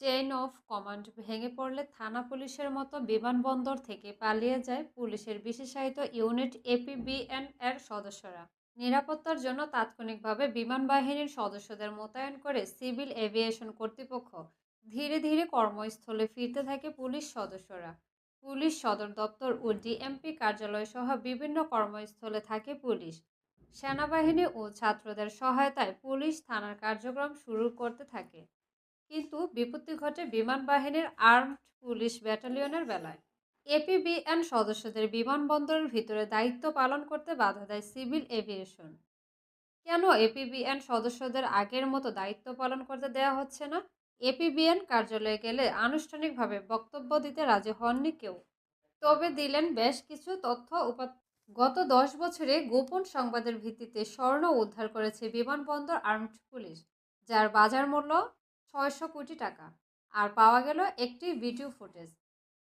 Chain of command ভেঙে পড়লে থানা পুলিশের মতো বিমানবন্দর থেকে পালিয়ে যায় পুলিশের বিশেষায়িত ইউনিট এপিবিএন এর সদস্যরা। নিরাপত্তার জন্য তাৎক্ষণিকভাবে বিমান বাহিনীর সদস্যদের মোতায়েন করে সিভিল এভিয়েশন কর্তৃপক্ষ ধীরে ধীরে কর্মস্থলে ফিরতে থাকে পুলিশ সদস্যরা। পুলিশ সদর দপ্তর ও ডিএমপি কার্যালয় সহ বিভিন্ন কর্মস্থলে থাকে পুলিশ। সেনাবাহিনী ও ছাত্রদের সহায়তায় পুলিশ থানার কার্যক্রম শুরু করতে থাকে। কিন্তু বিপত্তি ঘটে বিমান বাহিনীর আর্মড পুলিশ ব্যাটালিয়নের বেলায়। এপিবিএন সদস্যদের বিমানবন্দরের ভিতরে দায়িত্ব পালন করতে বাধা দেয় সিভিল এভিয়েশন। কেন এপিবিএন সদস্যদের আগের মতো দায়িত্ব পালন করতে দেওয়া হচ্ছে না? এপিবিএন কার্যালয়ে গেলে আনুষ্ঠানিকভাবে বক্তব্য দিতে রাজি হননি কেউ। তবে দিলেন বেশ কিছু তথ্য উপাত্ত গত দশ বছরে গোপন সংবাদের ভিত্তিতে স্বর্ণ উদ্ধার করেছে বিমানবন্দর আর্মড পুলিশ, যার বাজার মূল্য ছয়শো কোটি টাকা। আর পাওয়া গেল একটি ভিডিও ফুটেজ